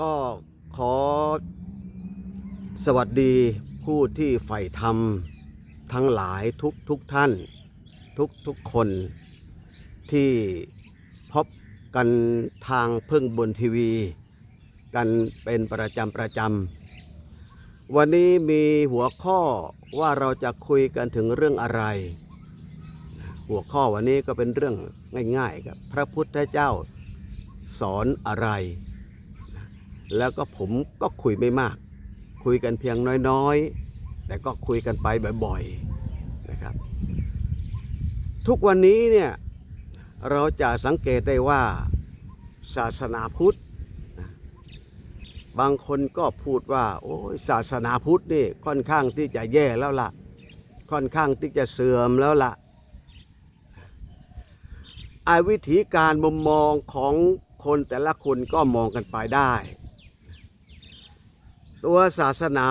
ก็ขอสวัสดีผู้ที่ใฝ่ธรรม ทั้งหลายทุกทุกท่าน ทุกทุกคน ที่พบกันทางพึ่งบนทีวี กันเป็นประจำประจำวันนี้มีหัวข้อว่าเราจะคุยกันถึงเรื่องอะไร หัวข้อวันนี้ก็เป็นเรื่องง่ายๆครับพระพุทธเจ้าสอนอะไร แล้วก็ผมก็คุยไม่มาก คุยกันเพียงน้อยๆ แต่ก็คุยกันไปบ่อยๆนะครับ ทุกวันนี้เนี่ยเราจะสังเกตได้ว่าศาสนาพุทธบางคนก็พูดว่าโอ้ยศาสนาพุทธนี่ค่อนข้างที่จะแย่แล้วล่ะ ค่อนข้างที่จะเสื่อมแล้วล่ะไอวิธีการมุมมองของคนแต่ละคนก็มองกันไปได้ ตัวศาสนา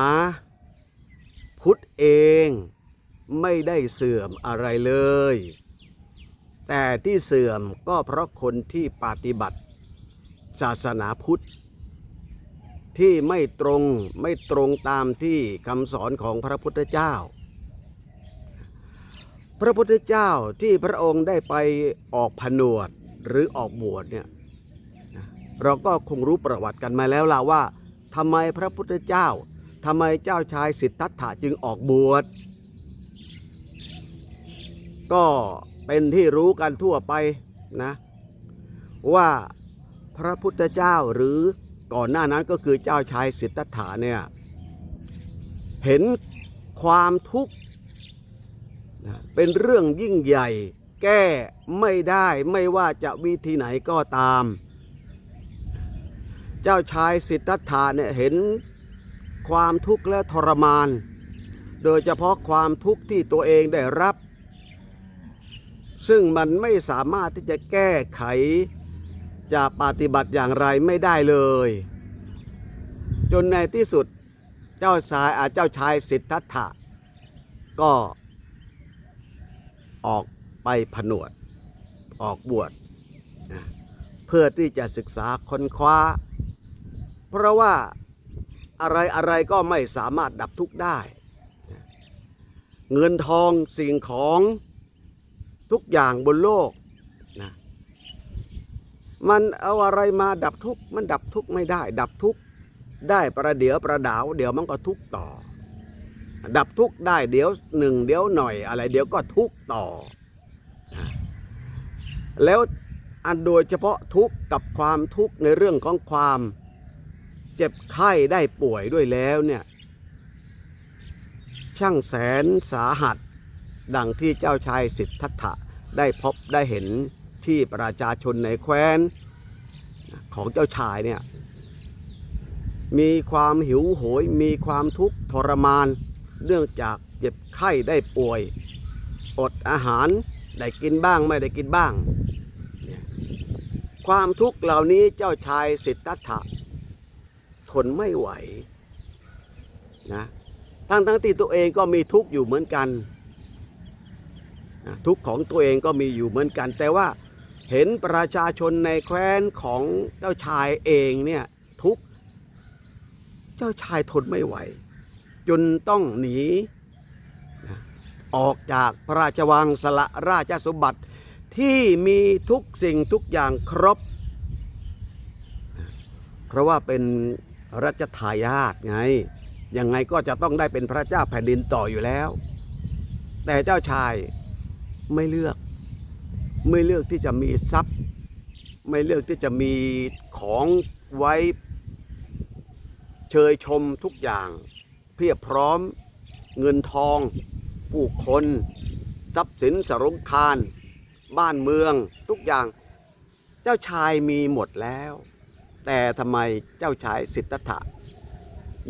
พุทธเองไม่ได้เสื่อมอะไรเลย แต่ที่เสื่อมก็เพราะคนที่ปฏิบัติ ศาสนาพุทธ ที่ไม่ตรงไม่ตรงตามที่คำสอนของพระพุทธเจ้า พระพุทธเจ้าที่พระองค์ได้ไปออกผนวดหรือออกบวชเนี่ยเราก็คงรู้ประวัติกันมาแล้วล่ะว่า ทำไมพระพุทธเจ้าทำไมเจ้าชายสิทธัตถะจึงออกบวช ก็เป็นที่รู้กันทั่วไปนะว่าพระพุทธเจ้าหรือก่อนหน้านั้นก็คือเจ้าชายสิทธัตถะเนี่ยเห็นความทุกข์นะเป็นเรื่องยิ่งใหญ่ แก้ไม่ได้ไม่ว่าจะวิธีไหนก็ตาม เจ้าชายสิทธัตถะเนี่ยเห็นความทุกข์และทรมาน โดยเฉพาะความทุกข์ที่ตัวเองได้รับ ซึ่งมันไม่สามารถที่จะแก้ไข จะปฏิบัติอย่างไรไม่ได้เลย จนในที่สุดเจ้าชายอาเจ้าชายสิทธัตถะก็ออกไปผนวด ออกบวชเพื่อที่จะศึกษาค้นคว้า เพราะว่าอะไรอะไรก็ไม่สามารถดับทุกข์ได้ เงินทองสิ่งของทุกอย่างบนโลกนะมันเอาอะไรมาดับทุกข์มันดับทุกข์ไม่ได้ ดับทุกข์ได้ประเดี๋ยวประดาว เดี๋ยวมันก็ทุกข์ต่อ ดับทุกข์ได้เดี๋ยวหนึ่งเดี๋ยวหน่อยอะไร เดี๋ยวก็ทุกข์ต่อนะแล้วอันโดยเฉพาะทุกข์กับความทุกข์ในเรื่องของความ เจ็บไข้ได้ป่วยด้วยแล้วเนี่ยช่างแสนสาหัส ดังที่เจ้าชายสิทธัตถะได้พบได้เห็นที่ประชาชนในแคว้น ของเจ้าชายเนี่ยมีความหิวโหยมีความทุกข์ทรมาน เนื่องจากเจ็บไข้ได้ป่วย อดอาหารได้กินบ้างไม่ได้กินบ้าง ความทุกข์เหล่านี้เจ้าชายสิทธัตถะ ทนไม่ไหวนะทั้งทั้งที่ตัวเองก็มีทุกข์อยู่เหมือนกันทุกข์ของตัวเองก็มีอยู่เหมือนกัน แต่ว่าเห็นประชาชนในแคว้นของเจ้าชายเองเนี่ยทุกข์เจ้าชายทนไม่ไหว จนต้องหนีนะออกจากพระราชวังสละราชสมบัติที่มีทุกสิ่งทุกอย่างครบ เพราะว่าเป็น รัชทายาทไง ยังไงก็จะต้องได้เป็นพระเจ้าแผ่นดินต่ออยู่แล้ว แต่เจ้าชายไม่เลือก ไม่เลือกที่จะมีทรัพย์ ไม่เลือกที่จะมีของไว้เชยชมทุกอย่าง เพียบพร้อม เงินทอง ผู้คนทรัพย์สินสรงคาร บ้านเมืองทุกอย่าง เจ้าชายมีหมดแล้ว แต่ทำไมเจ้าชายสิทธัตถะ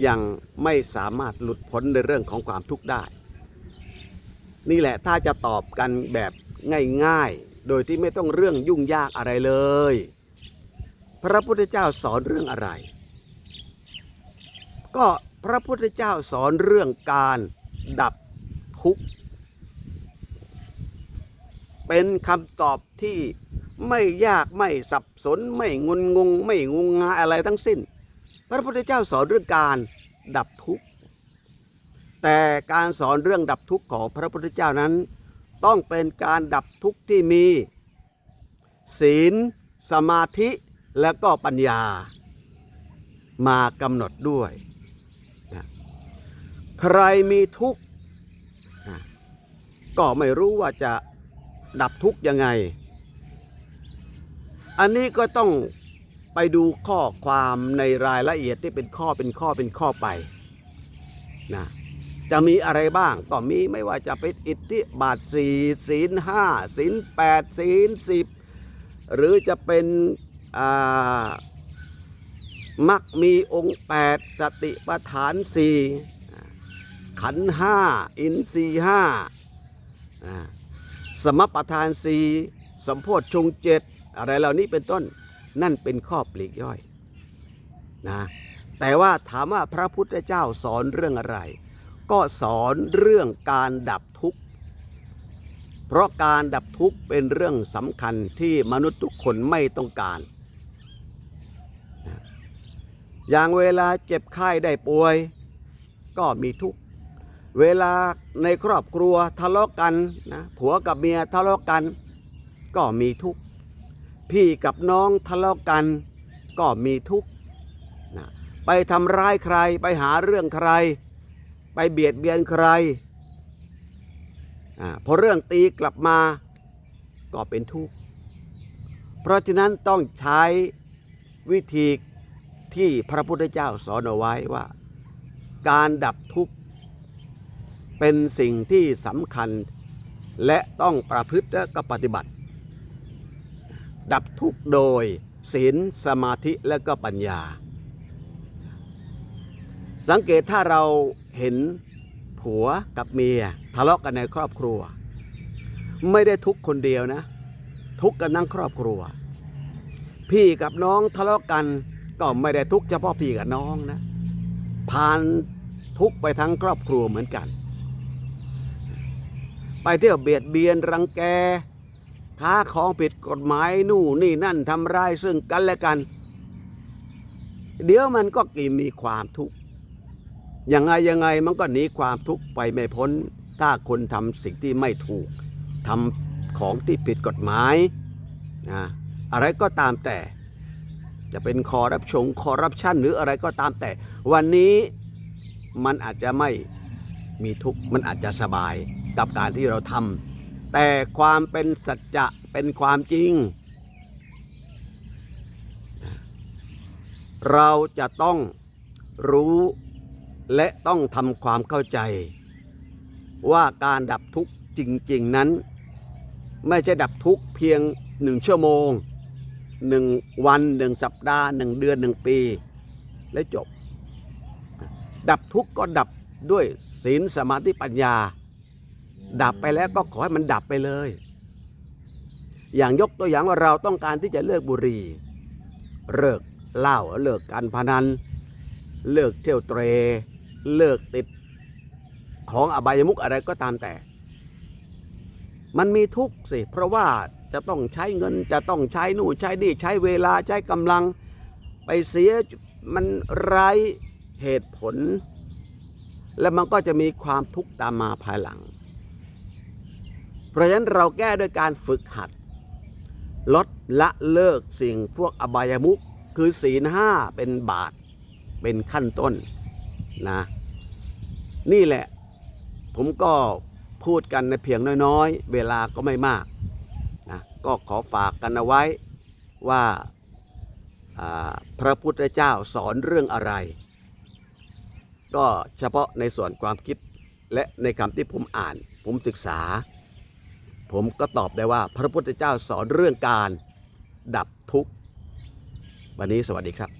ยังไม่สามารถหลุดพ้นในเรื่องของความทุกข์ได้ นี่แหละถ้าจะตอบกันแบบง่ายๆ โดยที่ไม่ต้องเรื่องยุ่งยากอะไรเลย พระพุทธเจ้าสอนเรื่องอะไร ก็พระพุทธเจ้าสอนเรื่องการดับทุกข์ เป็นคำตอบที่ ไม่ยากไม่สับสนไม่งุนงง ไม่งงงายอะไรทั้งสิ้น พระพุทธเจ้าสอนเรื่องการดับทุกข์แต่การสอนเรื่องดับทุกข์ของพระพุทธเจ้านั้น ต้องเป็นการดับทุกข์ที่มี ศีล สมาธิและก็ปัญญามากำหนดด้วยนะใครมีทุกข์นะก็ไม่รู้ว่าจะดับทุกข์ยังไง อันนี้ก็ต้องไปดูข้อความในรายละเอียดที่เป็นข้อเป็นข้อเป็นข้อไปนะจะมีอะไรบ้างก็มีไม่ว่าจะเป็นอิทธิบาทสี่ศีลห้าศีลแปดศีลสิบหรือจะเป็นมักมีองค์แปดสติปัฏฐานสี่ขันห้าอินทรีย์ห้าสมปทานสี่สมโพธชงเจ็ด อะไรเหล่านี้เป็นต้นนั่นเป็นข้อปลีกย่อยนะแต่ว่าถามว่าพระพุทธเจ้าสอนเรื่องอะไร ก็สอนเรื่องการดับทุกข์ เพราะการดับทุกข์เป็นเรื่องสำคัญที่มนุษย์ทุกคนไม่ต้องการนะอย่างเวลาเจ็บไข้ได้ป่วย ก็มีทุกข์เวลาในครอบครัวทะเลาะกันนะผัวกับเมียทะเลาะกัน ก็มีทุกข์ พี่กับน้องทะเลาะกัน ก็มีทุกข์นะไปทำร้ายใครไปหาเรื่องใคร ไปเบียดเบียนใครอพอเรื่องตีกลับมาก็เป็นทุกข์ เพราะฉะนั้นต้องใช้วิธีที่พระพุทธเจ้าสอนเอาไว้ว่า การดับทุกข์ เป็นสิ่งที่สำคัญและต้องประพฤติและก็ปฏิบัติ ดับทุกข์โดยศีลสมาธิและก็ปัญญา สังเกตถ้าเราเห็นผัวกับเมียทะเลาะกันในครอบครัว ไม่ได้ทุกคนเดียวนะ ทุกกันทั้งครอบครัว พี่กับน้องทะเลาะกันก็ไม่ได้ทุกเฉพาะพี่กับน้องนะผ่านทุกไปทั้งครอบครัวเหมือนกัน ไปเที่ยวเบียดเบียนรังแก ค้าของผิดกฎหมายนู่นนี่นั่นทำร้ายซึ่งกันและกัน เดี๋ยวมันก็กินมีความทุกข์ยังไงยังไงมันก็หนีความทุกข์ไปไม่พ้น ถ้าคนทำสิ่งที่ไม่ถูกทำของที่ผิดกฎหมายนะอะไรก็ตามแต่ จะเป็นคอรับชงคอรับชันหรืออะไรก็ตามแต่ วันนี้มันอาจจะไม่มีทุกข์มันอาจจะสบายกับการที่เราทำ แต่ความเป็นสัจจะเป็นความจริง เราจะต้องรู้และต้องทำความเข้าใจ ว่าการดับทุกข์จริง ๆ นั้น ไม่ใช่ดับทุกข์เพียงหนึ่งชั่วโมงหนึ่งวันหนึ่งสัปดาห์หนึ่งเดือนหนึ่งปี และจบ ดับทุกข์ก็ดับด้วยศีลสมาธิปัญญา ดับไปแล้วก็ขอให้มันดับไปเลย อย่างยกตัวอย่างว่าเราต้องการที่จะเลิกบุหรี่เลิกเหล้าเลิกการพนัน เลิกเที่ยวเตร เลิกติดของอบายมุกอะไรก็ตามแต่ มันมีทุกข์สิ เพราะว่าจะต้องใช้เงินจะต้องใช้นู่นใช้นี่ใช้เวลาใช้กำลัง ไปเสียมันไร้เหตุผล และมันก็จะมีความทุกข์ตามมาภายหลัง ราะฉะนั้นเราแก้ด้วยการฝึกหัด ลดละเลิกสิ่งพวกอบายมุขคือศีลห้าเป็นบาทเป็นขั้นต้นนะนี่แหละผมก็พูดกันในเพียงน้อยๆ เวลาก็ไม่มากนะก็ขอฝากกันเอาไว้ว่าอ่าพระพุทธเจ้าสอนเรื่องอะไร ก็เฉพาะในส่วนความคิดและในคำที่ผมอ่านผมศึกษา ผมก็ตอบได้ว่าพระพุทธเจ้าสอนเรื่องการดับทุกข์ วันนี้สวัสดีครับ